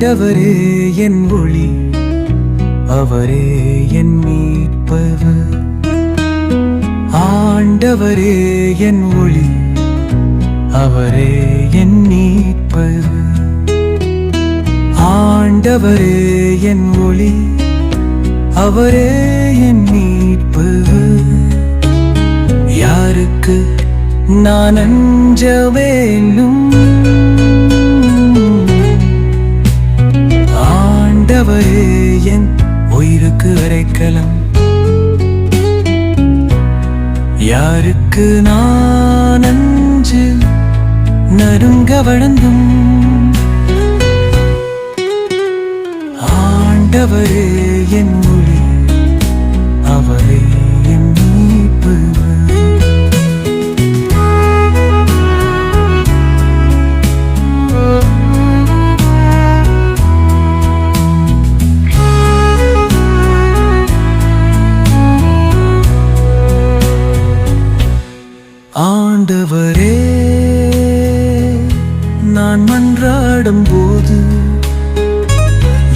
ஆண்டவரே என் ஒளி அவரே என் மீட்பவர். ஆண்டவரே என் ஒளி அவரே என் மீட்பவர். ஆண்டவரே என் ஒளி அவரே என் மீட்பவர். யாருக்கு நான் அஞ்ச வேண்டும்? யாருக்கு நான் அஞ்சு நறுங்க வழங்கும்? ஆண்டவரே ஆண்டவரே நான் மன்றாடும் போது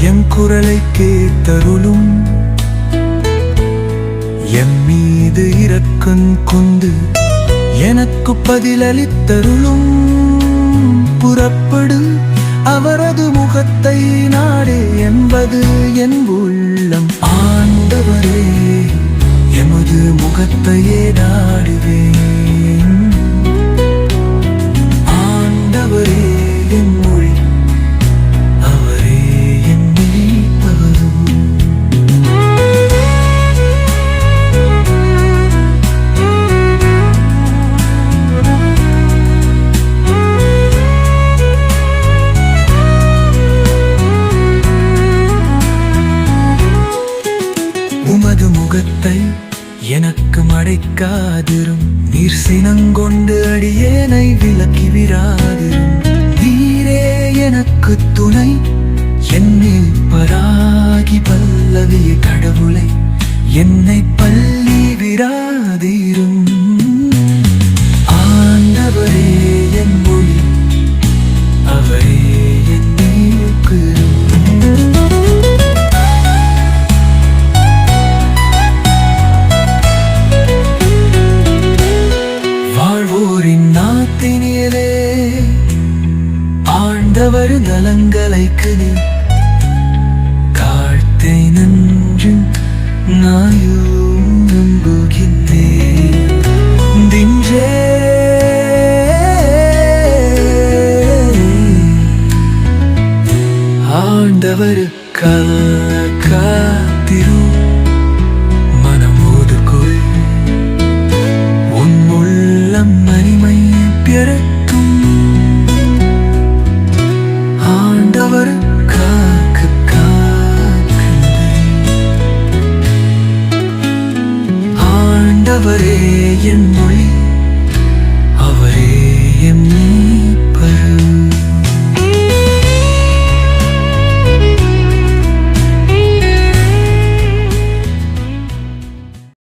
என் குரலை கேட்டருளும். என் மீது இறக்கன் கொண்டு எனக்கு பதிலளித்தருளும். புறப்படு அவரது முகத்தை நாடே என்பது என் உள்ளம். ஆண்டவரே எமது முகத்தையே நாடுவேன். எனக்கு மடைக்காதிரும். நீர் சினங்கொண்டு அடியேனை விலக்கி விராதிரும் நீரே எனக்கு துணை. என்னில் பராகி பல்லவிய கடவுளை. என்னை பள்ளி ஆண்டவர் நலங்களை காழ்த்தை நன்று நாயும் நம்புகின்றேன். தின்றே. ஆண்டவருக்காக காத்திரு மனமோது ஆண்டவரே என் மொழி